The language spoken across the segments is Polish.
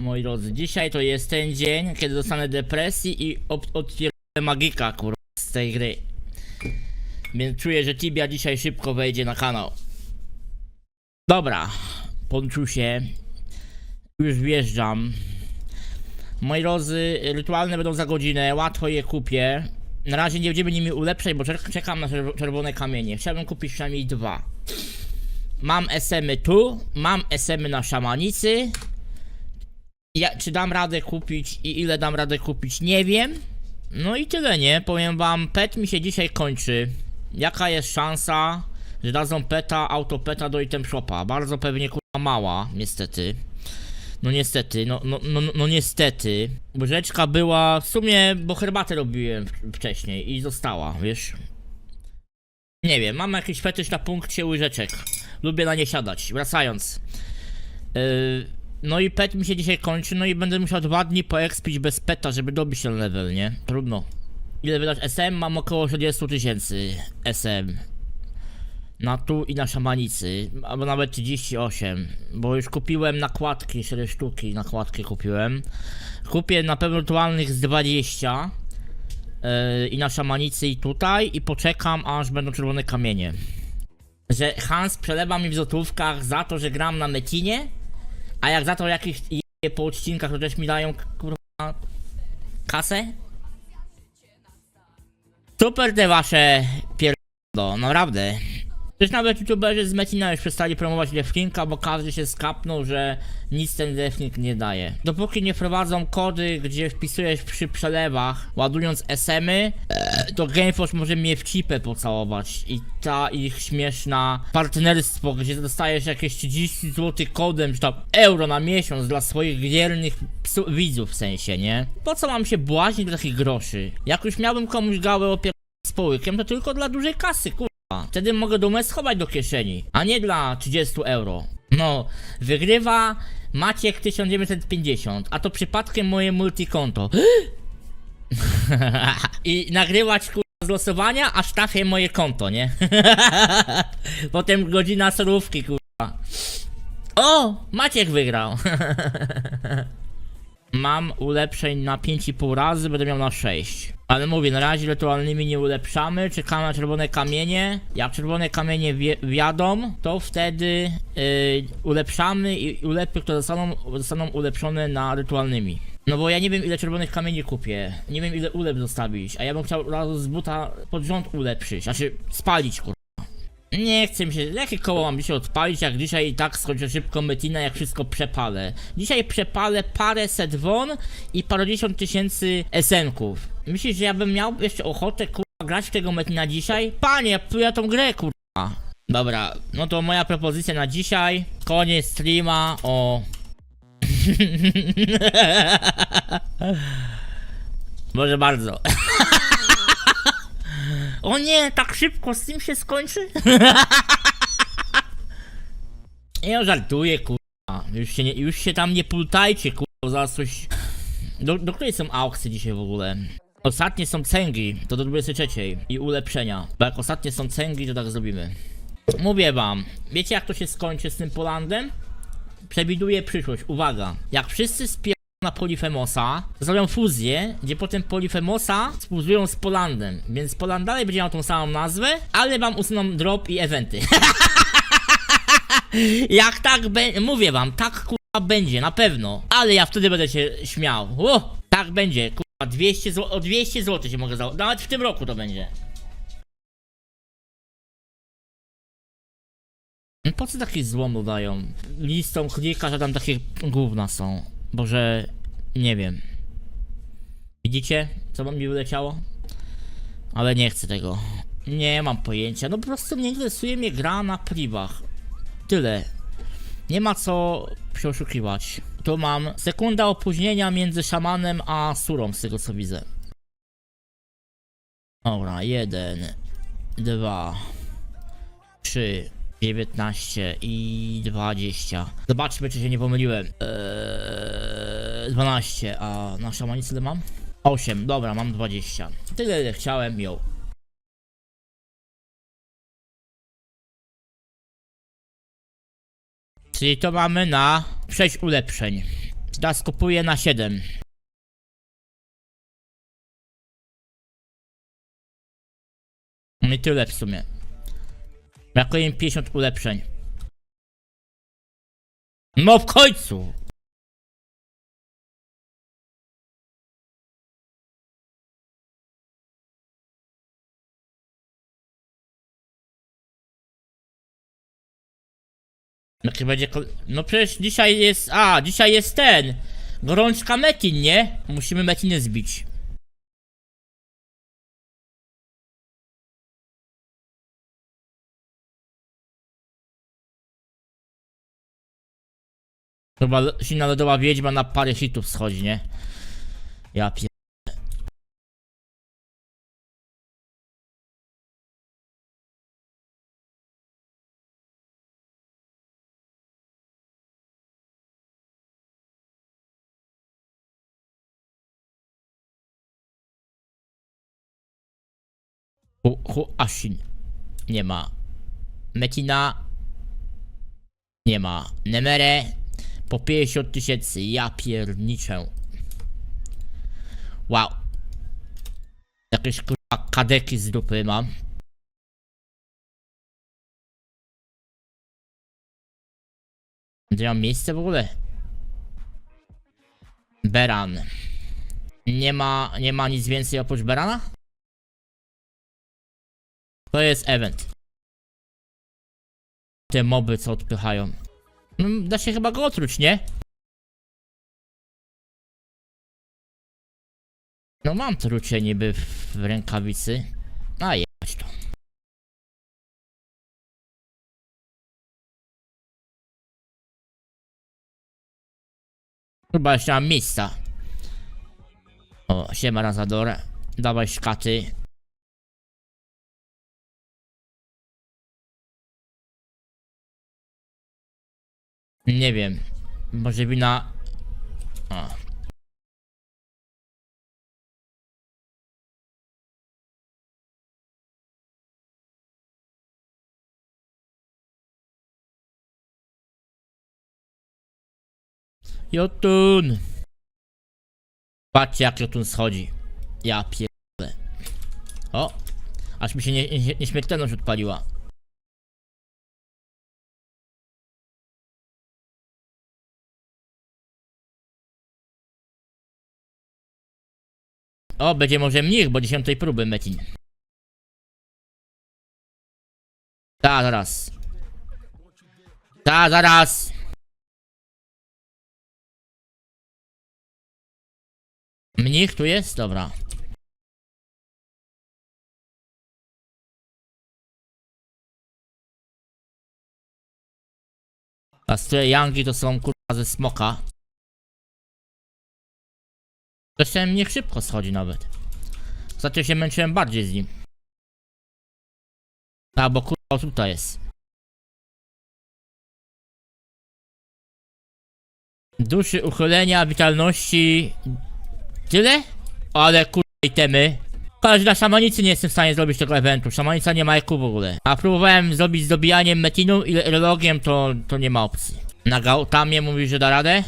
Moi drodzy, dzisiaj to jest ten dzień, kiedy dostanę depresji i otwieram magika, kurwa, z tej gry. Więc czuję, że Tibia dzisiaj szybko wejdzie na kanał. Dobra, ponczu się. Już wjeżdżam. Moi drodzy, rytualne będą za godzinę, łatwo je kupię. Na razie nie będziemy nimi ulepszać, bo czek- czekam na czerw- czerwone kamienie. Chciałbym kupić przynajmniej dwa. Mam SM-y tu, mam SM-y na szamanicy. Ja, czy dam radę kupić i ile dam radę kupić, nie wiem. No i tyle, nie? Powiem wam, pet mi się dzisiaj kończy. Jaka jest szansa, że dadzą peta, autopeta do item shopa? Bardzo pewnie kurwa mała, niestety. No niestety, no, no, no, no niestety. Bo była, w sumie, bo herbatę robiłem wcześniej i została, wiesz. Nie wiem, mam jakiś fetysz na punkcie łyżeczek. Lubię na nie siadać. Wracając. Yy, no i pet mi się dzisiaj kończy, no i będę musiał dwa dni poekspić bez peta, żeby dobić ten level, nie? Trudno. Ile wydać SM? Mam około 40 tysięcy SM. Na tu i na szamanicy, albo nawet 38, bo już kupiłem nakładki, 4 sztuki nakładki kupiłem. Kupię na pewno rytualnych z 20 yy, i na szamanicy i tutaj i poczekam aż będą czerwone kamienie. Że Hans przelewa mi w złotówkach za to, że gram na Metinie, a jak za to jakieś je po odcinkach to też mi dają kurwa kasę? Super te wasze pierdo, naprawdę. Przecież nawet youtuberzy z Metina już przestali promować Lewkinka, bo każdy się skapnął, że nic ten Lewkink nie daje. Dopóki nie wprowadzą kody, gdzie wpisujesz przy przelewach, ładując SM-y, e, to Gameforce może mnie w cipę pocałować. I ta ich śmieszna partnerstwo, gdzie dostajesz jakieś 30 zł kodem, czy tam euro na miesiąc dla swoich wiernych widzów w sensie, nie? Po co mam się błaźnić do takich groszy? Jak już miałbym komuś gałę opier... z połykiem, to tylko dla dużej kasy, kur... Wtedy mogę dumę schować do kieszeni, a nie dla 30 euro. No, wygrywa Maciek 1950, a to przypadkiem moje multikonto. I nagrywać kurwa z losowania, aż trafię moje konto, nie? Potem godzina surówki, kurwa. O! Maciek wygrał. Mam ulepszeń na 5,5 razy, będę miał na 6. Ale mówię, na razie rytualnymi nie ulepszamy, czekamy na czerwone kamienie. Jak czerwone kamienie wie, wjadą, to wtedy yy, ulepszamy i ulepy, które zostaną, zostaną ulepszone na rytualnymi. No bo ja nie wiem ile czerwonych kamieni kupię, nie wiem ile ulep zostawić, a ja bym chciał razu z buta pod rząd ulepszyć, znaczy spalić kur... Nie chcę mi się. Jakie koło mam dzisiaj odpalić, jak dzisiaj i tak skończę szybko metina, jak wszystko przepalę. Dzisiaj przepalę parę set won i parędziesiąt tysięcy esenków. Myślisz, że ja bym miał jeszcze ochotę kurwa grać w tego metina dzisiaj? Panie, ja tą grę kurwa. Dobra, no to moja propozycja na dzisiaj. Koniec streama o. Może bardzo. O nie, tak szybko z tym się skończy? Ja żartuję, kurwa. Już się, nie, już się tam nie pultajcie, kurwa, za coś... Do, do której są aukcje dzisiaj w ogóle? Ostatnie są cęgi, to do 23 i ulepszenia. Bo jak ostatnie są cęgi, to tak zrobimy. Mówię wam, wiecie jak to się skończy z tym Polandem? Przewiduję przyszłość, uwaga. Jak wszyscy spier na Polifemosa, zrobią fuzję, gdzie potem Polifemosa sfuzują z Polandem, więc Poland dalej będzie miał tą samą nazwę, ale wam usuną drop i eventy. Jak tak mówię wam, tak kurwa będzie, na pewno, ale ja wtedy będę się śmiał. O, tak będzie, kurwa, 200 zł, o 200 zł się mogę założyć, nawet w tym roku to będzie. Po co taki złom dodają? Listą klika, że tam takie gówna są. Boże, nie wiem. Widzicie, co mi wyleciało? Ale nie chcę tego. Nie mam pojęcia. No po prostu nie interesuje mnie gra na privach. Tyle. Nie ma co się oszukiwać. Tu mam sekunda opóźnienia między szamanem a surą, z tego co widzę. Dobra, jeden, dwa, trzy, 19 i 20. Zobaczmy, czy się nie pomyliłem. Eee, 12, a na szamanicy ile mam? 8, dobra, mam 20. Tyle ile chciałem, ją. Czyli to mamy na 6 ulepszeń. Teraz kupuję na 7. No i tyle w sumie. Brakuje mi 50 ulepszeń. No w końcu! Jaki będzie No przecież dzisiaj jest... A, dzisiaj jest ten! Gorączka Metin, nie? Musimy Metiny zbić. Chyba silna lodowa wiedźma na parę hitów schodzi, nie? Ja pier... Hu, hu, Ashin. Nie ma. Metina. Nie ma. Nemere. Po 50 tysięcy. Ja pierniczę. Wow. Jakieś kurwa kadeki z dupy mam. Gdzie mam miejsce w ogóle? Beran. Nie ma, nie ma nic więcej oprócz Berana? To jest event. Te moby co odpychają. No, da się chyba go otruć, nie? No mam trucie niby w rękawicy. A jebać to. Chyba jeszcze mam miejsca. O, siema Razador. Dawaj szkaty. Nie wiem. Może wina... O. Jotun! Patrzcie jak Jotun schodzi. Ja pierdolę. O! Aż mi się nie, nie, nieśmiertelność odpaliła. O, będzie może mnich, bo dziesiątej próby Metin. Ta, zaraz. Ta, zaraz. Mnich tu jest? Dobra. A te Yangi to są kurwa ze smoka. Zresztą niech szybko schodzi nawet. Ostatnio się męczyłem bardziej z nim. A, bo kurwa tutaj jest. Duszy uchylenia, witalności. Tyle? Ale kurwa itemy. Każdy na szamanicy nie jestem w stanie zrobić tego eventu. Szamanica nie ma eku w ogóle. A próbowałem zrobić z dobijaniem metinu i relogiem, to, to nie ma opcji. Na Gautamie mówisz, że da radę?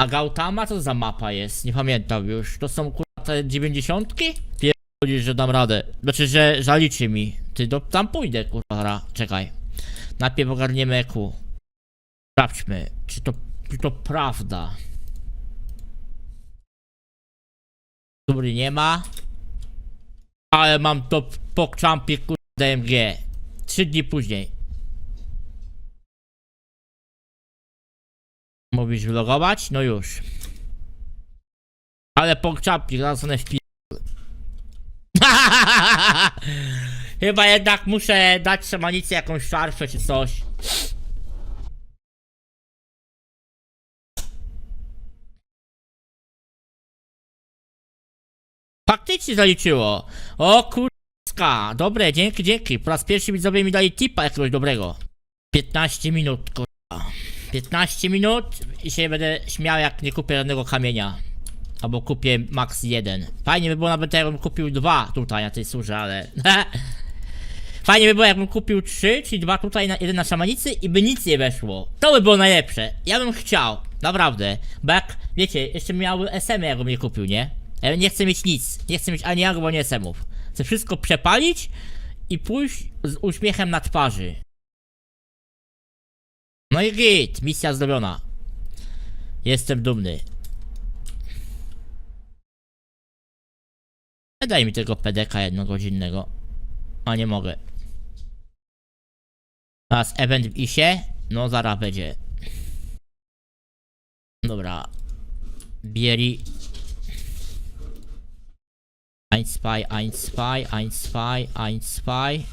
A Gautama co za mapa jest? Nie pamiętam już. To są kurwa te dziewięćdziesiątki? Pierdolisz, że dam radę. Znaczy, że zaliczy mi. Ty do, tam pójdę kurwa. Czekaj. Najpierw ogarniemy eku. Sprawdźmy, czy to, czy to prawda. Który nie ma. Ale mam to po champie kurwa DMG. Trzy dni później. Mówisz vlogować? No już. Ale po champie, zaraz one wpi... Chyba jednak muszę dać szamanicy jakąś szarfę czy coś. Faktycznie zaliczyło. O kurska. Dobre, dzięki, dzięki. Po raz pierwszy widzowie mi dali tipa jakiegoś dobrego. 15 minut, kurwa. 15 minut i się będę śmiał jak nie kupię żadnego kamienia. Albo kupię max jeden. Fajnie by było nawet jakbym kupił dwa tutaj na tej surze, ale... Fajnie by było jakbym kupił trzy, czyli dwa tutaj, na, jeden na szamanicy i by nic nie weszło. To by było najlepsze. Ja bym chciał. Naprawdę. Bo jak, wiecie, jeszcze miały SM, jakbym mnie kupił, nie? Ja nie chcę mieć nic. Nie chcę mieć ani albo ani SM-ów. Chcę wszystko przepalić i pójść z uśmiechem na twarzy. No i git, misja zrobiona. Jestem dumny. Daj mi tego PDK jednogodzinnego. A nie mogę. Teraz event w ISie. No zaraz będzie. Dobra. Bieri. Ein Spy, ein Spy, ein Spy, ein Spy.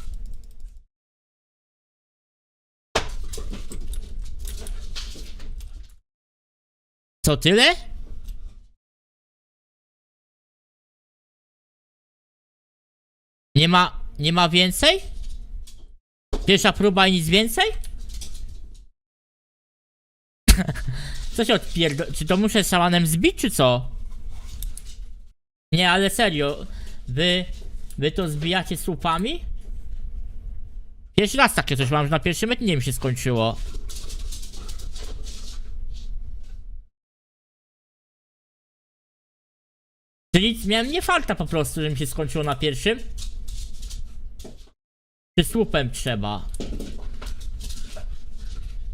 Co tyle? Nie ma, nie ma więcej? Pierwsza próba i nic więcej? Co się odpierdol... Czy to muszę szamanem zbić, czy co? Nie, ale serio. Wy... Wy to zbijacie słupami? Pierwszy raz takie coś mam, że na pierwszym etnie mi się skończyło. Czyli miałem nie farta po prostu, że mi się skończyło na pierwszym. Czy słupem trzeba?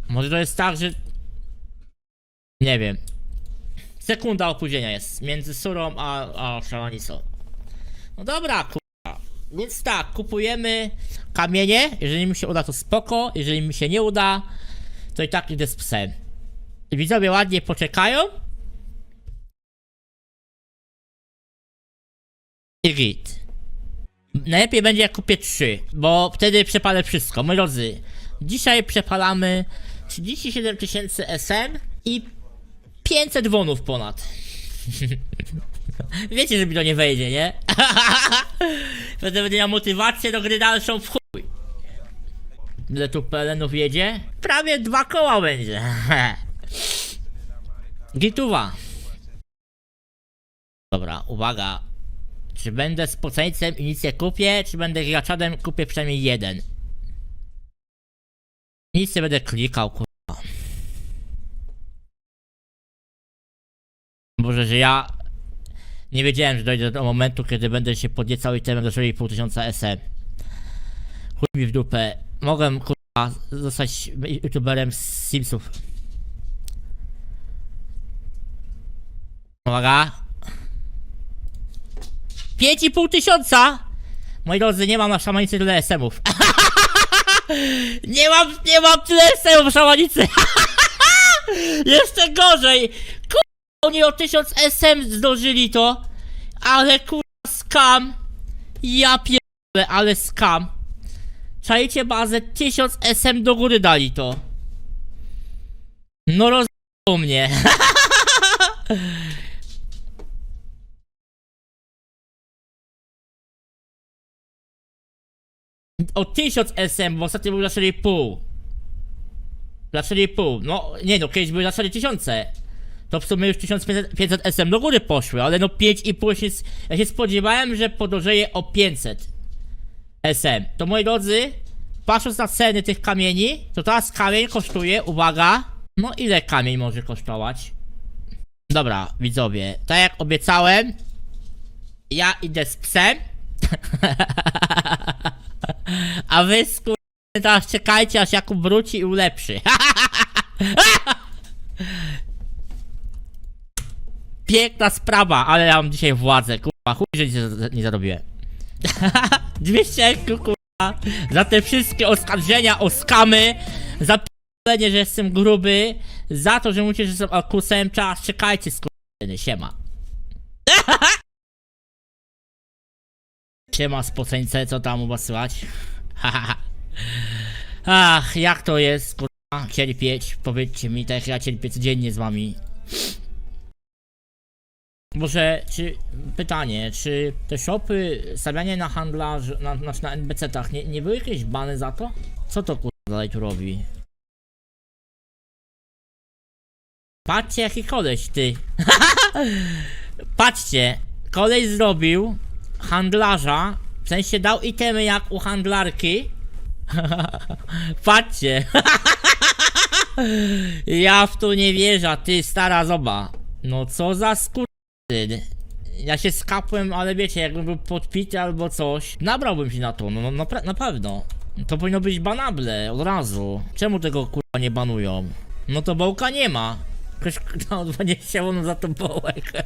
Może to jest tak, że... Nie wiem. Sekunda opóźnienia jest między Surą a, a Szalanicą. No dobra, kurwa. Więc tak, kupujemy kamienie. Jeżeli mi się uda, to spoko. Jeżeli mi się nie uda, to i tak idę z psem. Widzowie ładnie poczekają. I. Najlepiej będzie jak kupię 3, bo wtedy przepalę wszystko. Moi drodzy, dzisiaj przepalamy 37 tysięcy SM i 500 wonów ponad. Wiecie, że mi to nie wejdzie, nie? Wtedy będę miał motywację do gry dalszą w chuj. Ile tu pelenów jedzie? Prawie dwa koła będzie. Gituwa. Dobra, uwaga. Czy będę spoceńcem i nic nie kupię, czy będę graczadem kupię przynajmniej jeden. Nic nie będę klikał, kurwa. Boże, że ja nie wiedziałem, że dojdę do momentu, kiedy będę się podniecał i temat do 4,5 tysiąca SM. Chuj mi w dupę. Mogłem, kurwa, zostać youtuberem z Simsów. Uwaga. 5,5 tysiąca! Moi drodzy, nie mam na szamanicy tyle SM-ów. nie mam, nie mam tyle SM-ów w szamanicy. Jeszcze gorzej. Kurwa, oni o 1000 SM zdążyli to. Ale kurwa, skam. Ja pierdolę, ale skam. Czajcie bazę, 1000 SM do góry dali to. No roz... mnie. o 1000 SM, bo ostatnio był za 4,5. Za 4,5. No, nie no, kiedyś były za 4000. To w sumie już 1500 SM do góry poszły, ale no 5,5 się, ja się spodziewałem, że podrożeje o 500 SM. To moi drodzy, patrząc na ceny tych kamieni, to teraz kamień kosztuje, uwaga, no ile kamień może kosztować? Dobra, widzowie, tak jak obiecałem, ja idę z psem. A wy skur... teraz czekajcie aż Jakub wróci i ulepszy. Piękna sprawa, ale ja mam dzisiaj władzę, kurwa, chuj, że nie, zarobiłem. 200 eku, kurwa, za te wszystkie oskarżenia o skamy, za p***lenie, że jestem gruby, za to, że mówicie, że jestem akusem, czas, czekajcie, skurwysyny, siema. Siema spoceńce, co tam u was słychać? Ach, jak to jest, kurwa, cierpieć, powiedzcie mi, tak ja cierpię codziennie z wami. Może, czy, pytanie, czy te shopy, stawianie na handlarz, na, na, na NBC-tach, nie, nie były jakieś bany za to? Co to kurwa dalej tu robi? Patrzcie jaki koleś, ty. Patrzcie, koleś zrobił handlarza, w sensie dał itemy jak u handlarki. Patrzcie. Ja w to nie wierzę, ty stara zoba. No co za skurczyn. Ja się skapłem, ale wiecie, jakbym był podpity albo coś, nabrałbym się na to, no, no na, na pewno. To powinno być banable od razu. Czemu tego kurwa nie banują? No to bołka nie ma. Ktoś no, 20 won za to bołek.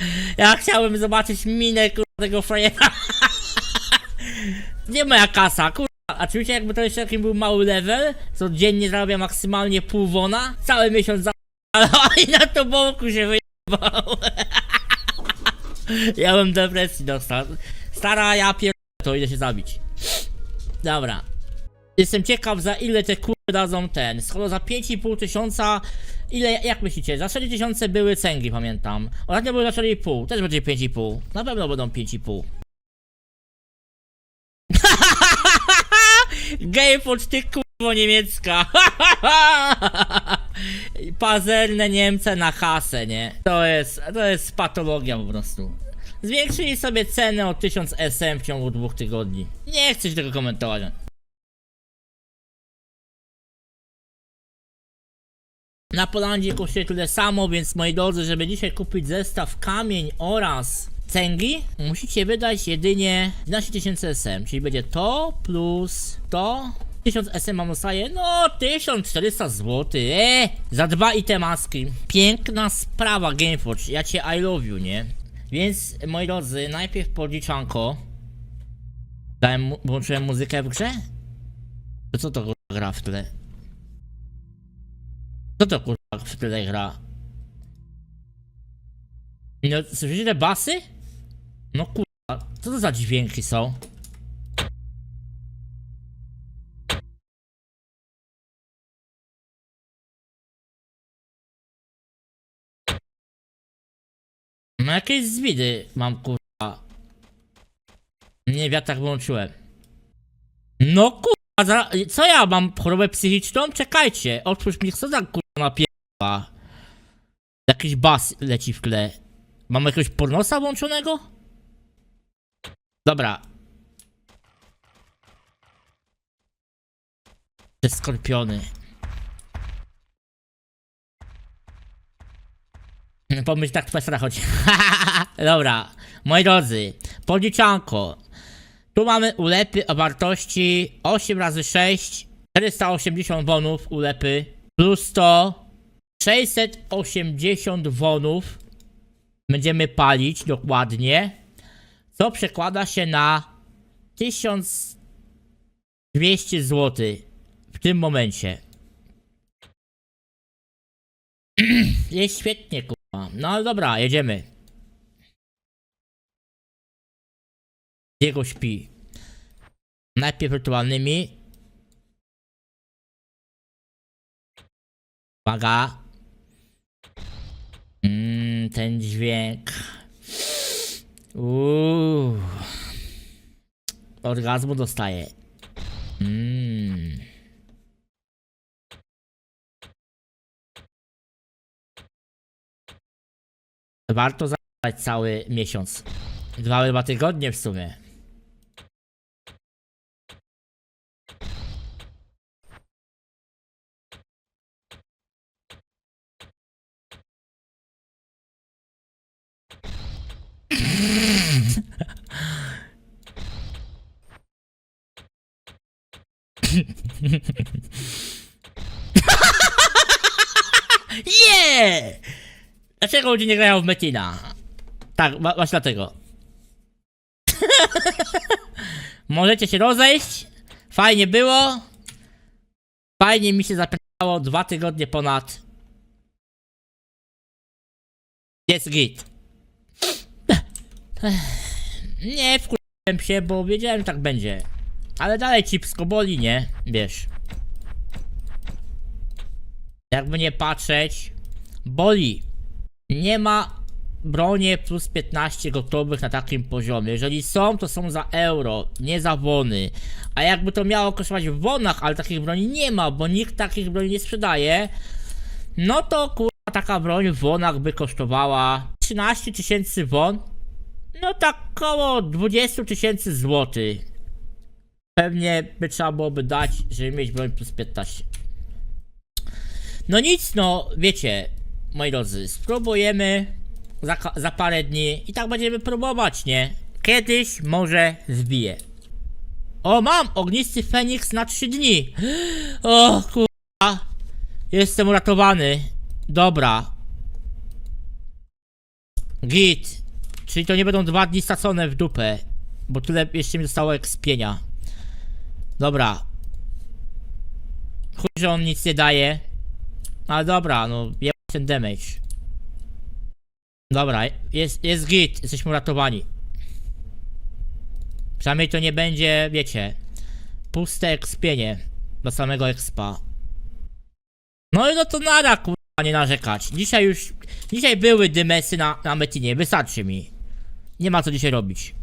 Ja chciałem zobaczyć minę kurwa tego frajera. Nie moja kasa, kurwa. A czujecie jakby to jeszcze jakim był mały level, co dziennie zarabia maksymalnie pół wona, cały miesiąc za... i na to boku się wyjebał. ja bym depresji dostał. Stara, ja pier... to idę się zabić. Dobra. Jestem ciekaw za ile te kurwy dadzą ten. Skoro za 5,5 tysiąca. Ile, jak myślicie? Za 4 tysiące były cęgi, pamiętam. Ostatnio były za 4,5. Też będzie 5,5. Na pewno będą 5,5. Gamepod, ty kurwo niemiecka. Pazerne Niemce na hasę, nie? To jest, to jest patologia po prostu. Zwiększyli sobie cenę o 1000 SM w ciągu dwóch tygodni. Nie chcę się tego komentować. Na Polandzie kosztuje tyle samo, więc moi drodzy, żeby dzisiaj kupić zestaw kamień oraz cęgi, musicie wydać jedynie 11 tysięcy SM, czyli będzie to plus to. 1000 SM mam zostaje, no 1400 zł, eee, za dwa itemaski. Piękna sprawa Gameforge, ja cię I love you, nie? Więc moi drodzy, najpierw podliczanko. Dałem, włączyłem muzykę w grze? To co to gra w tle? Co to kurwa w tyle gra? No, słyszycie te basy? No kurwa, co to za dźwięki są? No jakieś zwidy mam kurwa. Nie, wiatrak wyłączyłem. No kurwa, za, co ja mam chorobę psychiczną? Czekajcie, otwórz mi co za kurwa napierwa. Jakiś bas leci w tle. Mam jakiegoś pornosa włączonego? Dobra. Te skorpiony. Pomyśl tak twoja chodzi. Dobra, moi drodzy, podliczanko. Tu mamy ulepy o wartości 8 razy 6 480 wonów ulepy plus to 680 wonów będziemy palić dokładnie co przekłada się na 1200 zł w tym momencie. Jest świetnie kurwa. No ale dobra jedziemy Diego śpi. Najpierw rytualnymi. Uwaga. Mmm, ten dźwięk. Uuu. Orgazmu dostaję. Mmm. Warto zabrać cały miesiąc. Dwa chyba tygodnie w sumie. Yeah! Dlaczego ludzie nie grają w Metina? Tak, właśnie dlatego. Możecie się rozejść. Fajnie było. Fajnie mi się zapętało dwa tygodnie ponad. Jest git. Nie wkurzyłem się, bo wiedziałem, że tak będzie. Ale dalej cipsko boli, nie? Wiesz. Jakby nie patrzeć, boli. Nie ma bronie plus 15 gotowych na takim poziomie. Jeżeli są, to są za euro, nie za wony. A jakby to miało kosztować w wonach, ale takich broni nie ma, bo nikt takich broni nie sprzedaje, no to kurwa taka broń w wonach by kosztowała 13 tysięcy won. No tak około 20 tysięcy złotych. Pewnie by trzeba byłoby dać, żeby mieć broń plus 15. No nic, no wiecie, moi drodzy, spróbujemy za, za parę dni i tak będziemy próbować, nie? Kiedyś może zbije. O, mam! Ognisty Feniks na 3 dni! O, kurwa! Jestem uratowany. Dobra. Git. Czyli to nie będą dwa dni stracone w dupę. Bo tyle jeszcze mi zostało ekspienia. Dobra. Chuj, że on nic nie daje. Ale dobra, no, je ten damage. Dobra, jest, jest git, jesteśmy uratowani. Przynajmniej to nie będzie, wiecie, puste ekspienie do samego expa. No i no to nada, kurwa, nie narzekać. Dzisiaj już, dzisiaj były dymesy na, na Metinie, wystarczy mi. Nie ma co dzisiaj robić.